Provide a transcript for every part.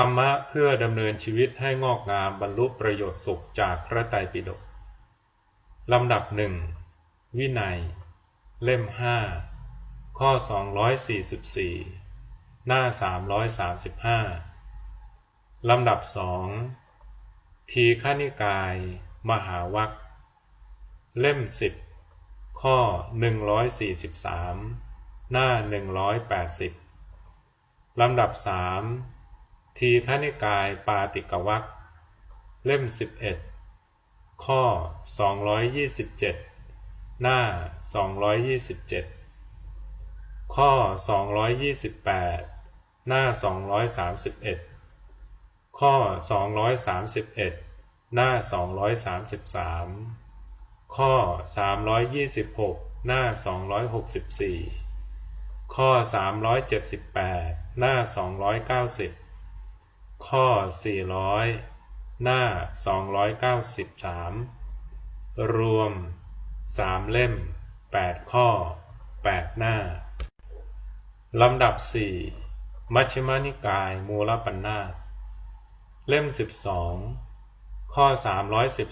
ธรรมะเพื่อดำเนินชีวิตให้งอกงามบรรลุประโยชน์สุขจากพระไตรปิฎกลำดับหนึ่งวินัย เล่มห้าข้อ 244 หน้า 335 ลำดับสองทีฆนิกาย มหาวัคเล่มสิบข้อ 143 หน้า 180 ลำดับสาม ทีฆนิกายปาติกวัคเล่มสิบเอ็ดข้อ 227 หน้า 227 ข้อ 228 หน้า 231 ข้อ 231 หน้า 233 ข้อ 326 หน้า 264 ข้อ 378 หน้า 290 ข้อ 400 หน้า 293 รวม 3 เล่ม 8 ข้อ 8 หน้า ลำดับ 4 มัชฌิมานิกายมูลปัญนาตเล่ม 12 ข้อ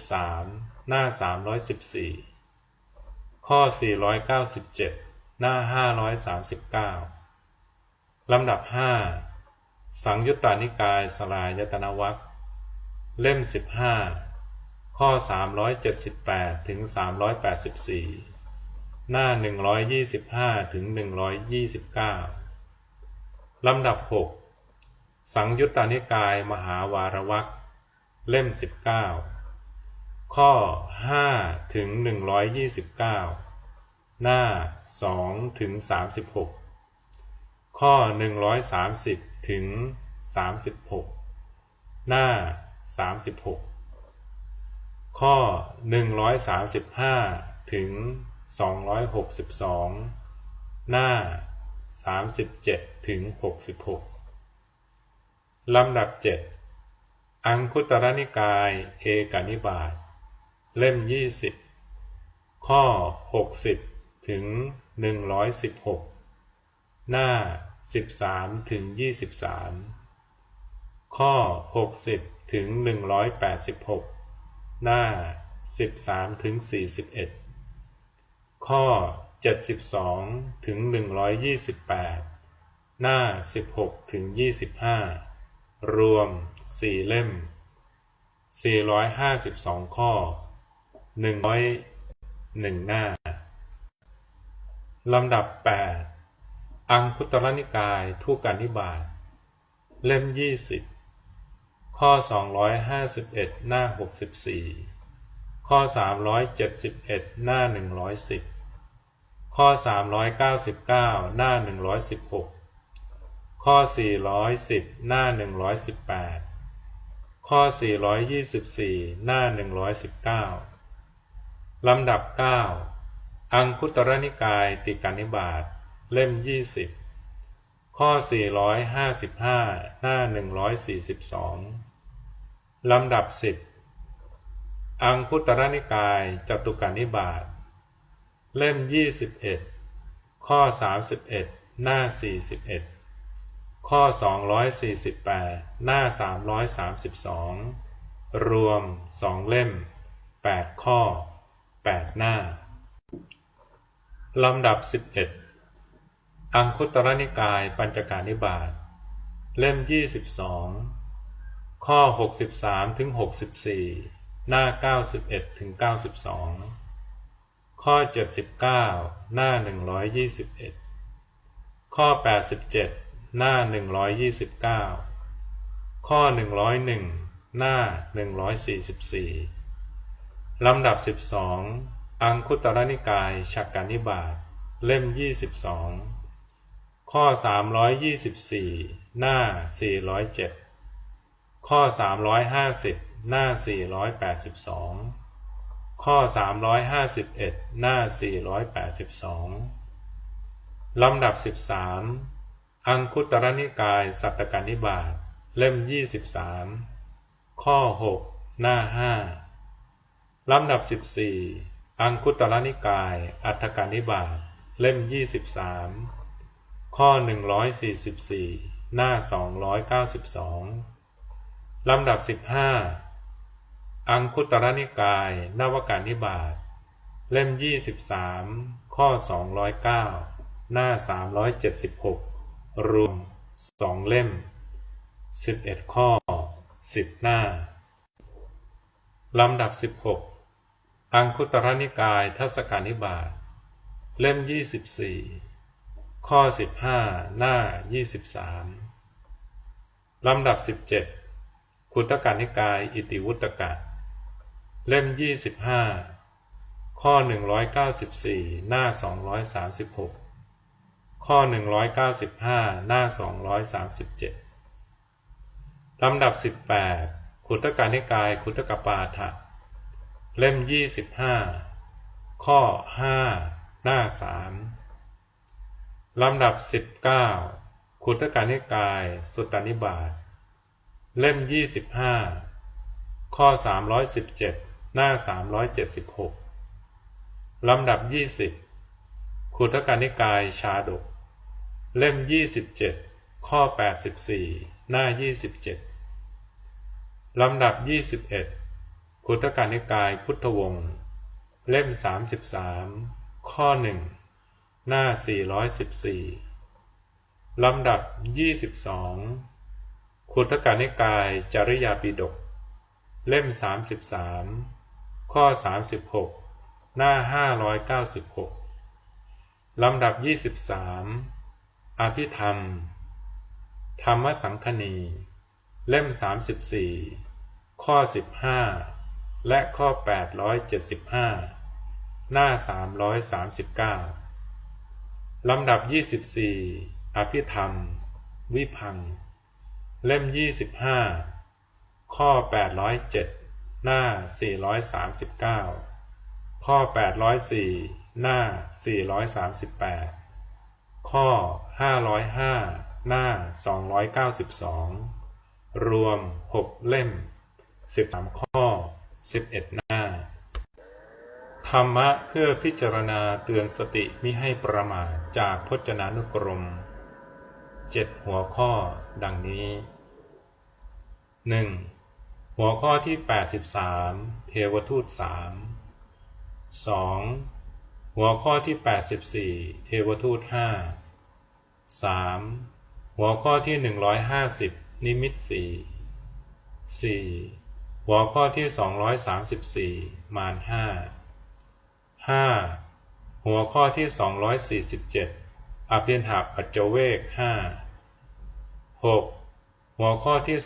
313 หน้า 314 ข้อ 497 หน้า 539 ลำดับ 5 สังยุตตานิกายสลายยตนวัคเล่มสิบห้าข้อสามร้อยเจ็ดสิบแปดถึงสามร้อยแปดสิบสี่หน้าหนึ่งร้อยยี่สิบห้าถึงหนึ่งร้อยยี่สิบเก้าลำดับหกสังยุตตานิกายมหาวารวัคเล่มสิบเก้าข้อห้าถึงหนึ่งร้อยยี่สิบเก้าหน้าสองถึงสามสิบหก ข้อหนึ่งร้อยสามสิบถึงสามสิบหกหน้าสามสิบหกข้อหนึ่งร้อยสามสิบห้าถึงสองร้อยหกสิบสองหน้าสามสิบเจ็ดถึงหกสิบหกลำดับเจ็ดอังคุตรนิกาย เอกานิบาตเล่มยี่สิบข้อหกสิบถึงหนึ่งร้อยสิบหกหน้า สิบสามถึงยี่สิบสามข้อหกสิบถึงหนึ่งร้อยแปดสิบหกหน้าสิบสามถึงสี่สิบเอ็ดข้อเจ็ดสิบสองถึงหนึ่งร้อยยี่สิบแปดหน้าสิบหกถึงยี่สิบห้ารวมสี่เล่มสี่ร้อยห้าสิบสองข้อหนึ่งร้อยหนึ่งหน้า ลำดับแปด อังคุตรนิกายทุการนิบาตเล่มยี่สิบข้อสองร้อยห้าสิบเอ็ดหน้าหกสิบสี่ข้อสามร้อยเจ็ดสิบเอ็ดหน้าหนึ่งร้อยสิบข้อสามร้อยเก้าสิบเก้าหน้าหนึ่งร้อยสิบหกข้อสี่ร้อยสิบหน้าหนึ่งร้อยสิบแปดข้อสี่ร้อยยี่สิบสี่หน้าหนึ่งร้อยสิบเก้าลำดับเก้าอังคุตรนิกายติกานิบาต เล่มยี่สิบข้อสี่ร้อยห้าสิบห้าหน้าหนึ่งร้อยสี่สิบสองลำดับสิบอังคุตรนิกายจตุกานิบาต เล่มยี่สิบเอ็ดข้อสามสิบเอ็ดหน้าสี่สิบเอ็ดข้อสองร้อยสี่สิบแปดหน้าสามร้อยสามสิบสองรวมสองเล่มแปดข้อแปดหน้า ลำดับสิบเอังคุตรนิกายปัญจการนิบาตเล่มยี่สิบสองข้อหกสิบสามถึงหกสิบสี่หน้าเก้าสิบเอ็ดถึงเก้าสิบสองข้อเจ็ดสิบเก้าหน้าหนึ่งร้อยยี่สิบเอ็ดข้อแปดสิบเจ็ดหน้าหนึ่งร้อยยี่สิบเก้าข้อหนึ่งร้อยหนึ่งหน้าหนึ่งร้อยสี่สิบสี่ลำดับสิบสองอังคุตรนิกายฉักการนิบาตเล่มยี่สิบสอง ข้อ 324 หน้า 407 ข้อ 350 หน้า 482 ข้อ 351 หน้า 482 ลำดับ 13 อังคุตรนิกาย สัตตกนิบาตเล่ม 23 ข้อ 6 หน้า 5 ลำดับ 14 อังคุตรนิกาย อัตถกนิบาตเล่ม 23 ข้อ 144 หน้า 292 ลำดับ 15 อังคุตรนิกาย นวการนิบาต เล่ม 23 ข้อ 209 หน้า 376 รวม 2 เล่ม 11 ข้อ 10 หน้า ลำดับ 16 อังคุตรนิกายทัศกานิบาต เล่ม 24 ข้อ 15 หน้า 23 ลำดับ 17 คุตกานิกาย อิติวุตกะ เล่ม 25 ข้อ 194 หน้า 236 ข้อ 195 หน้า 237 ลำดับ 18ขุตกานิกายขุตกปาฐะเล่ม 25 ข้อ 5 หน้า 3 ลำดับ 19ขุตกานิกาย สุตตานิบาตเล่ม 25 ข้อ 317 หน้า 376 ลำดับ 20ขุทกานิกายชาดก เล่ม 27 ข้อ 84 หน้า 27 ลำดับ 21ขุทกานิกายพุทธวงศ์ เล่ม 33 ข้อ 1 หน้า 414 ลำดับ 22ขุทกานิกายจริยาปิฎกเล่ม 33 ข้อ 36 หน้า 596 ลำดับ 23 อภิธรรม ธรรมสังคณี เล่ม 34 ข้อ 15 และข้อ 875 หน้า 339 ลำดับ 24 อภิธรรม วิพัง เล่ม 25 ข้อ 807 หน้า 439 ข้อ 804 หน้า 438 ข้อ 505 หน้า 292 รวม 6 เล่ม 13 ข้อ 11 หน้า รรมะเพื่อพิจารณาเตือนสติมิให้ประมาทจากพจนานุกรมเจ็ดหัวข้อดังนี้ 1. หัวข้อที่ 83 เทวทูตสาม 2. หัวข้อที่ 84 เทวทูตห้า 3. หัวข้อที่ 150 นิมิตสี่ 4. หัวข้อที่ 234 มารห้า 5. หัวข้อที่ 247 อภินหาปัจเจเวกห้า 6. หัวข้อที่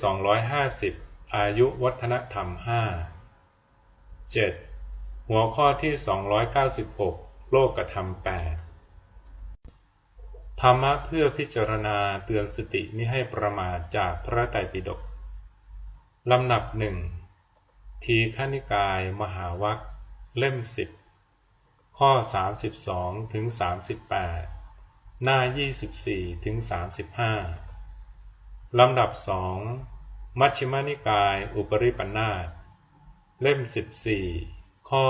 250 อายุวัฒนธรรมห้า 7. หัวข้อที่ 296 โลกธรรมแปดธรรมะเพื่อพิจารณาเตือนสติมิให้ประมาทจากพระไตรปิฎกลำดับหนึ่งทีฆนิกายมหาวัคเล่มสิบ ข้อ 32 ถึง 38 หน้า 24 ถึง 35 ลำดับสองมัชฌิมานิกาย อุปริปันธาตเล่ม 14 ข้อ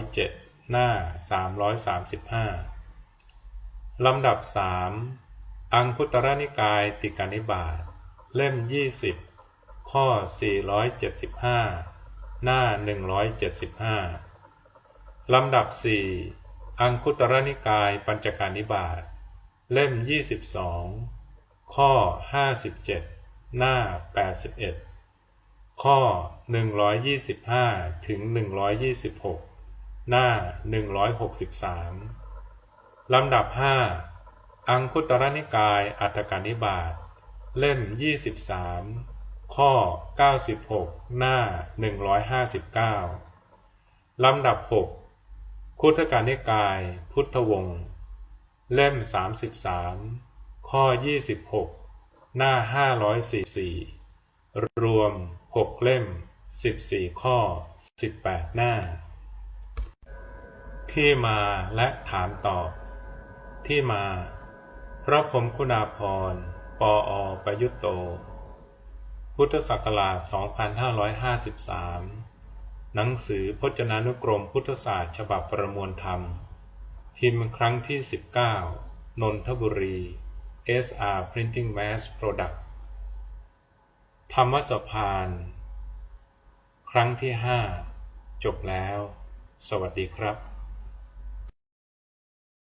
507 หน้า 335 ลำดับสามอังคุตรนิกายติกานิบาตเล่ม 20 ข้อ 475 หน้า 175 ลำดับสี่อังคุตรนิกายปัญจการนิบาตเล่มยี่สิบสองข้อห้าสิบเจ็ดหน้าแปดสิบเอ็ดข้อหนึ่งร้อยยี่สิบห้าถึงหนึ่งร้อยยี่สิบหกหน้าหนึ่งร้อยหกสิบสามลำดับห้าอังคุตรนิกายอัตถการนิบาตเล่มยี่สิบสามข้อเก้าสิบหกหน้าหนึ่งร้อยหาสิบเก้าลำดับหก คุตกานิกาย พุทธวงศ์เล่ม 33 ข้อ 26 หน้า 544 รวม 6 เล่ม 14 ข้อ 18 หน้า ที่มาและถามตอบ ที่มา พระพรมคุณาภรปออประยุตโต พุทธศักราช 2553 หนังสือพจนานุกรมพุทธศาสตร์ ฉบับประมวลธรรม พิมพ์ครั้งที่ 19 นนทบุรี SR Printing Mass Product ธรรมสพาน ครั้งที่ห้าจบแล้ว สวัสดีครับ